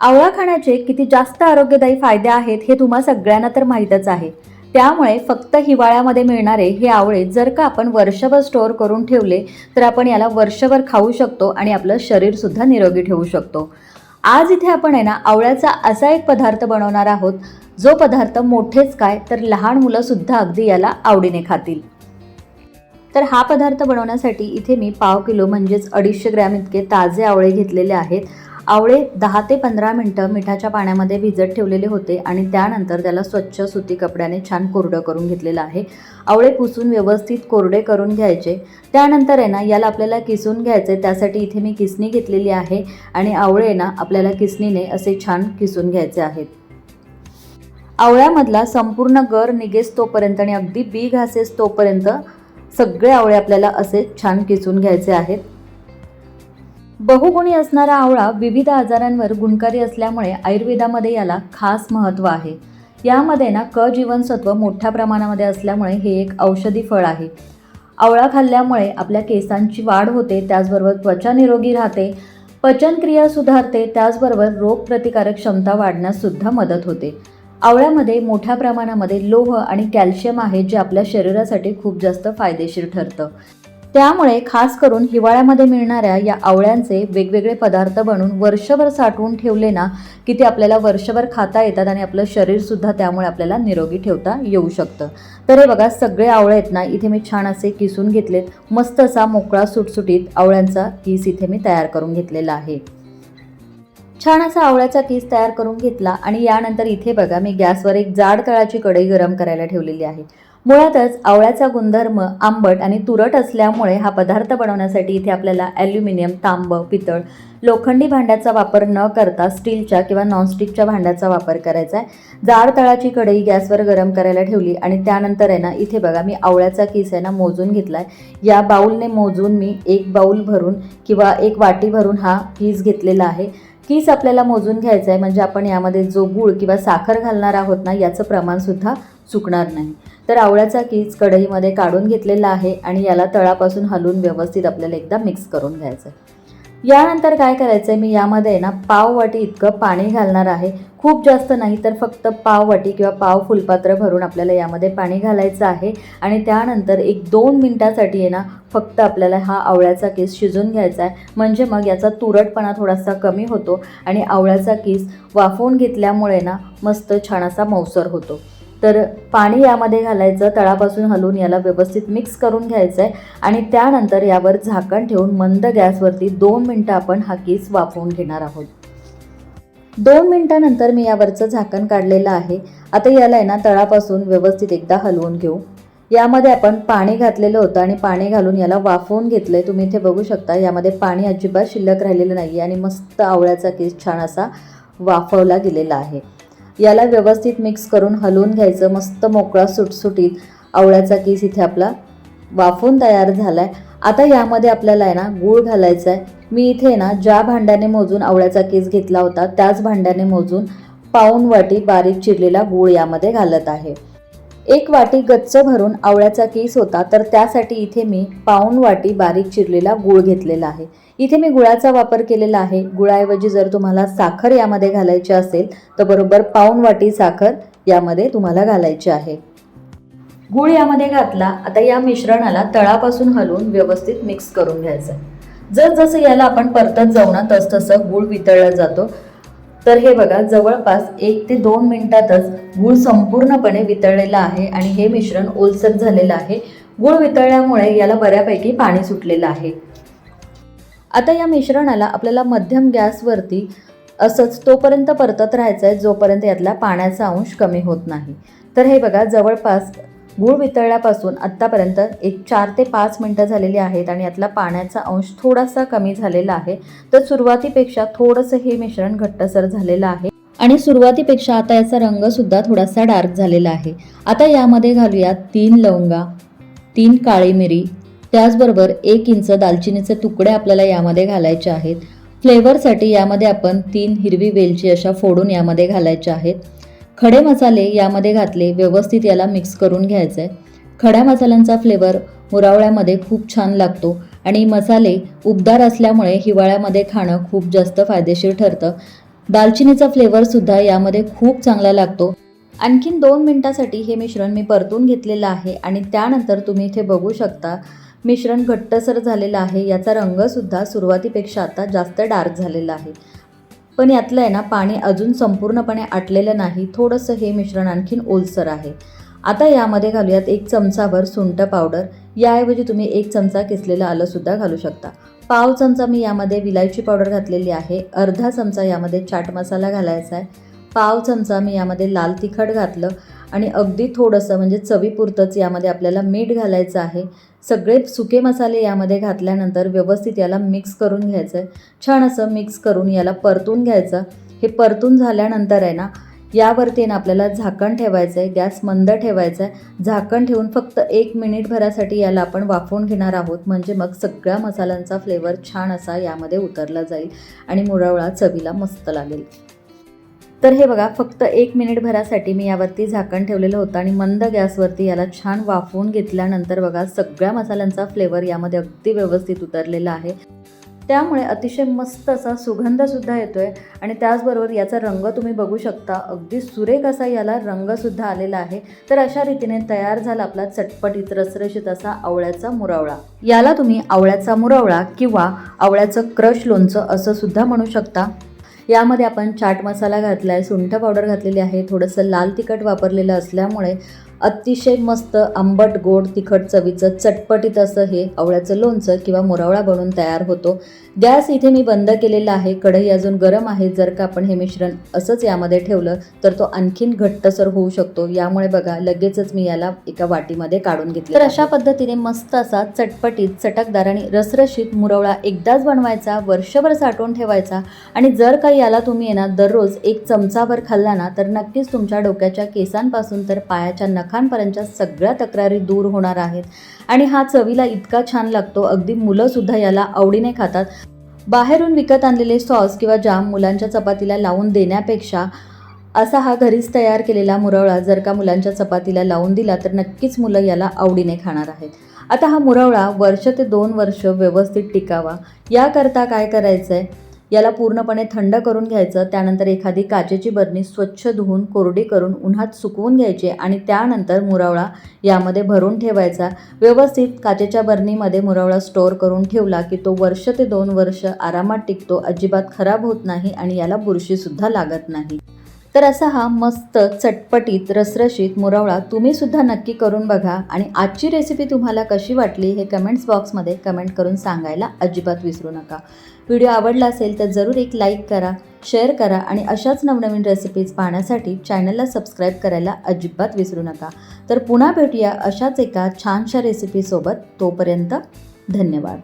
आवळा खाण्याचे किती जास्त आरोग्यदायी फायदे आहेत हे तुम्हा सगळ्यांना तर माहीतच आहे. त्यामुळे फक्त हिवाळ्यामध्ये मिळणारे हे आवळे जर का आपण वर्षभर स्टोअर करून ठेवले तर आपण याला वर्षभर खाऊ शकतो आणि आपलं शरीरसुद्धा निरोगी ठेवू शकतो. आज इथे आपण आहे ना आवळ्याचा असा एक पदार्थ बनवणार आहोत जो पदार्थ मोठेच काय तर लहान मुलंसुद्धा अगदी याला आवडीने खातील. तर हा पदार्थ बनवण्यासाठी इथे मी पाव किलो म्हणजेच अडीचशे ग्रॅम इतके ताजे आवळे घेतलेले आहेत. आवळे दहा ते पंधरा मिनटं मिठाच्या पाण्यामध्ये भिजत ठेवलेले होते आणि त्यानंतर त्याला स्वच्छ सुती कपड्याने छान कोरडं करून घेतलेलं आहे. आवळे पुसून व्यवस्थित कोरडे करून घ्यायचे. त्यानंतर आहे ना याला आपल्याला किसून घ्यायचे. त्यासाठी इथे मी किसणी घेतलेली आहे आणि आवळे ना आपल्याला किसणीने असे छान किसून घ्यायचे आहेत. आवळ्यामधला संपूर्ण गर निघेस तोपर्यंत आणि अगदी बी घासेस तोपर्यंत सगळे आवळे आपल्याला असे छान किसून घ्यायचे आहेत. बहुगुणी असणारा आवळा विविध आजारांवर गुणकारी असल्यामुळे आयुर्वेदामध्ये याला खास महत्त्व आहे. यामध्ये ना क जीवनसत्व मोठ्या प्रमाणामध्ये असल्यामुळे हे एक औषधी फळ आहे. आवळा खाल्ल्यामुळे आपल्या केसांची वाढ होते त्याचबरोबर त्वचा निरोगी राहते पचनक्रिया सुधारते त्याचबरोबर रोगप्रतिकारक क्षमता वाढण्यास सुद्धा मदत होते. आवळ्यामध्ये मोठ्या प्रमाणामध्ये लोह आणि कॅल्शियम आहे जे आपल्या शरीरासाठी खूप जास्त फायदेशीर ठरतं. त्यामुळे खास करून हिवाळ्यामध्ये मिळणाऱ्या या आवळ्यांचे वेगवेगळे पदार्थ बनवून वर्षभर साठवून ठेवले ना की ते आपल्याला वर्षभर खाता येतात आणि आपलं शरीरसुद्धा त्यामुळे आपल्याला निरोगी ठेवता येऊ शकतं. तर हे बघा सगळे आवळे आहेत ना इथे मी छान असे किसून घेतलेत. मस्त असा मोकळा सुटसुटीत आवळ्यांचा किस इथे मी तयार करून घेतलेला आहे. छान असा आवळ्याचा किस तयार करून घेतला आणि यानंतर इथे बघा मी गॅसवर एक जाड तळाची कढई गरम करायला ठेवलेली आहे. मुळातच आवळ्याचा गुणधर्म आंबट आणि तुरट असल्यामुळे हा पदार्थ बनवण्यासाठी इथे आपल्याला ॲल्युमिनियम तांब पितळ लोखंडी भांड्याचा वापर न करता स्टीलच्या किंवा नॉनस्टिकच्या भांड्याचा वापर करायचा आहे. जाड तळाची कढई गॅसवर गरम करायला ठेवली आणि त्यानंतर आहे ना इथे बघा मी आवळ्याचा किस आहे ना मोजून घेतला आहे या बाऊलने मोजून मी एक बाऊल भरून किंवा एक वाटी भरून हा किस घेतलेला आहे. किस आपल्याला मोजून घ्यायचं आहे म्हणजे आपण यामध्ये जो गूळ किंवा साखर घालणार आहोत ना याचं प्रमाणसुद्धा चुकणार नाही. तर आवळ्याचा कीज कढईमध्ये काढून घेतलेला आहे आणि याला तळापासून हलवून व्यवस्थित आपल्याला एकदा मिक्स करून घ्यायचं आहे यानंतर काय करायचं आहे मी यामध्ये ना पाव वाटी इतकं पाणी घालणार आहे. खूप जास्त नाही तर फक्त पाव वाटी किंवा पाव फुलपात्र भरून आपल्याला यामध्ये पाणी घालायचं आहे. आणि त्यानंतर एक दोन मिनटासाठी आहे ना फक्त आपल्याला हा आवळ्याचा केस शिजून घ्यायचा आहे. म्हणजे मग याचा तुरटपणा थोडासा कमी होतो आणि आवळ्याचा केस वाफवून घेतल्यामुळे ना मस्त छान असा मौसर होतो. तर पाणी यामध्ये घालायचं तळापासून हलवून याला व्यवस्थित मिक्स करून घ्यायचं आहे आणि त्यानंतर यावर झाकण ठेवून मंद गॅसवरती दोन मिनटं आपण हा केस वाफवून घेणार आहोत. दोन मिनटानंतर मी यावरचं झाकण काढलेलं आहे. आता याला आहे ना तळापासून व्यवस्थित एकदा हलवून घेऊ. यामध्ये आपण पाणी घातलेलं होतं आणि पाणी घालून याला वाफवून घेतलं आहे तुम्ही इथे बघू शकता यामध्ये पाणी अजिबात शिल्लक राहिलेलं नाही आणि मस्त आवळ्याचा केस छान असा वाफवला गेलेला आहे. याला व्यवस्थित मिक्स करून हलवून घ्यायचं. मस्त मोकळा सुटसुटीत आवळ्याचा केस इथे आपला वाफून तयार झाला आहे आता यामध्ये आपल्याला आहे ना गूळ घालायचा आहे मी इथे ना ज्या भांड्याने मोजून आवळ्याचा केस घेतला होता त्याच भांड्याने मोजून पाऊन वाटी बारीक चिरलेला गूळ यामध्ये घालत आहे. एक वाटी गच्च भरून आवळ्याचा केस होता तर त्यासाठी इथे मी पाऊन वाटी बारीक चिरलेला गूळ घेतलेला आहे. इथे मी गुळाचा वापर केलेला आहे. गुळाऐवजी जर तुम्हाला साखर यामध्ये घालायची असेल तर बरोबर पाऊन वाटी साखर यामध्ये तुम्हाला घालायची आहे. गूळ यामध्ये घातला आता या मिश्रणाला तळापासून हलवून व्यवस्थित मिक्स करून घ्यायचं. जसजसं याला आपण परतत जाऊ ना तसतसं गूळ वितळला जातो. तर हे बघा जवळपास एक ते दोन मिनिटातच गूळ संपूर्णपणे वितळलेला आहे आणि हे मिश्रण ओलसर झालेलं आहे. गूळ वितळल्यामुळे याला बऱ्यापैकी पाणी सुटलेलं आहे. आता या मिश्रणाला आपल्याला मध्यम गॅसवरती असंच तोपर्यंत परतत राहायचं आहे जोपर्यंत यातला पाण्याचा अंश कमी होत नाही. तर हे बघा जवळपास गूळ वितळल्यापासून आत्तापर्यंत एक चार ते पाच मिनटं झालेली आहेत आणि यातला पाण्याचा अंश थोडासा कमी झालेला आहे. तर सुरुवातीपेक्षा थोडंसं हे मिश्रण घट्टसर झालेलं आहे. आणि सुरुवातीपेक्षा आता याचा रंगसुद्धा थोडासा डार्क झालेला आहे. आता यामध्ये घालूया तीन लवंगा तीन काळी मिरी त्याचबरोबर एक इंच दालचिनीचे तुकडे आपल्याला यामध्ये घालायचे आहेत. फ्लेवरसाठी यामध्ये आपण तीन हिरवी वेलची अशा फोडून यामध्ये घालायच्या आहेत. खडे मसाले यामध्ये घातले व्यवस्थित याला मिक्स करून घ्यायचं आहे खड्या मसाल्यांचा फ्लेवर मुरावळ्यामध्ये खूप छान लागतो आणि मसाले उबदार असल्यामुळे हिवाळ्यामध्ये खाणं खूप जास्त फायदेशीर ठरतं. दालचिनीचा फ्लेवरसुद्धा यामध्ये खूप चांगला लागतो. आणखीन दोन मिनटासाठी हे मिश्रण मी परतून घेतलेलं आहे आणि त्यानंतर तुम्ही इथे बघू शकता मिश्रण घट्टसर झालेलं आहे. याचा रंगसुद्धा सुरुवातीपेक्षा आता जास्त डार्क झालेला आहे. पण यातलं आहे ना पाणी अजून संपूर्णपणे आटलेलं नाही. थोडंसं हे मिश्रण आणखीन ओलसर आहे. आता यामध्ये घालूयात एक चमचाभर सुंठ पावडर. याऐवजी तुम्ही एक चमचा किसलेलं आलंसुद्धा घालू शकता. पाव चमचा मी यामध्ये विलायची पावडर घातलेली आहे. अर्धा चमचा यामध्ये चाट मसाला घालायचा आहे. पाव चमचा मी यामध्ये लाल तिखट घातलं. आणि अगदी थोडंसं म्हणजे चवीपुरतंच यामध्ये आपल्याला मीठ घालायचं आहे. सगळे सुके मसाले यामध्ये घातल्यानंतर व्यवस्थित याला मिक्स करून घ्यायचं आहे छान असं मिक्स करून याला परतून घ्यायचं. हे परतून झाल्यानंतर आहे ना यावरती ना आपल्याला झाकण ठेवायचं आहे गॅस मंद ठेवायचा आहे झाकण ठेवून फक्त एक मिनिटभरासाठी याला आपण वाफवून घेणार आहोत. म्हणजे मग सगळ्या मसाल्यांचा फ्लेवर छान असा यामध्ये उतरला जाईल आणि मुरवळा चवीला मस्त लागेल. तर हे बघा फक्त एक मिनिट भरासाठी मी यावरती झाकण ठेवलेलं होतं आणि मंद गॅसवरती याला छान वाफवून घेतल्यानंतर बघा सगळ्या मसाल्यांचा फ्लेवर यामध्ये अगदी व्यवस्थित उतरलेला आहे. त्यामुळे अतिशय मस्त असा सुगंधसुद्धा येतो आहे आणि त्याचबरोबर याचा रंग तुम्ही बघू शकता. अगदी सुरेख असा याला रंगसुद्धा आलेला आहे. तर अशा रीतीने तयार झाला आपला चटपटीत रसरशीत असा आवळ्याचा मुरावळा. याला तुम्ही आवळ्याचा मुरावळा किंवा आवळ्याचं क्रश लोणचं असं सुद्धा म्हणू शकता. यामध्ये आपण चाट मसाला घातला आहे सुंठ पावडर घातलेली आहे थोडंसं लाल तिखट वापरलेलं असल्यामुळे अतिशय मस्त आंबट गोड तिखट चवीचं चटपटीत असं हे आवळ्याचं लोणचं किंवा मुरावळा बनून तयार होतो. गॅस इथे मी बंद केलेला आहे. कढई अजून गरम आहे. जर का आपण हे मिश्रण असंच यामध्ये ठेवलं तर तो आणखीन घट्टसर होऊ शकतो. यामुळे बघा लगेचच मी याला एका वाटीमध्ये काढून घेतलं. तर अशा पद्धतीने मस्त असा चटपटीत चटकदार आणि रसरशीत मुरवळा एकदाच बनवायचा वर्षभर साठवून ठेवायचा. आणि जर का याला तुम्ही येणार ना दररोज एक चमचाभर खाल्ला ना तर नक्कीच तुमच्या डोक्याच्या केसांपासून तर पायाच्या नखांपर्यंतच्या सगळ्या तक्रारी दूर होणार आहेत. आणि हा चवीला इतका छान लागतो अगदी मुलंसुद्धा याला आवडीने खातात. बाहेरून विकत आणलेले सॉस किंवा जाम मुलांच्या चपातीला लावून देण्यापेक्षा असा हा घरीच तयार केलेला मुरवळा जर का मुलांच्या चपातीला लावून दिला तर नक्कीच मुलं याला आवडीने खाणार आहेत. आता हा मुरवळा वर्ष ते दोन वर्ष व्यवस्थित टिकावा. याकरता काय करायचं आहे याला पूर्णपणे थंड करून घ्यायचं त्यानंतर एखादी काचेची बरणी स्वच्छ धुवून कोरडी करून उन्हात सुकवून घ्यायची आणि त्यानंतर मुरावळा यामध्ये भरून ठेवायचा. व्यवस्थित काचेच्या बरणीमध्ये मुरावळा स्टोअर करून ठेवला की तो वर्ष ते दोन वर्ष आरामात टिकतो अजिबात खराब होत नाही आणि याला बुरशीसुद्धा लागत नाही. तर असा हा मस्त चटपटीत रसरशीत मुरवळा तुम्ही सुद्धा नक्की करून बघा आणि आजची रेसिपी तुम्हाला कशी वाटली हे कमेंट्स बॉक्समध्ये कमेंट करून सांगायला अजिबात विसरू नका. व्हिडिओ आवडला असेल तर जरूर एक लाईक करा शेअर करा आणि अशाच नवनवीन रेसिपीज पाहण्यासाठी चॅनलला सबस्क्राईब करायला अजिबात विसरू नका. तर पुन्हा भेटूया अशाच एका छानशा रेसिपीसोबत तोपर्यंत धन्यवाद.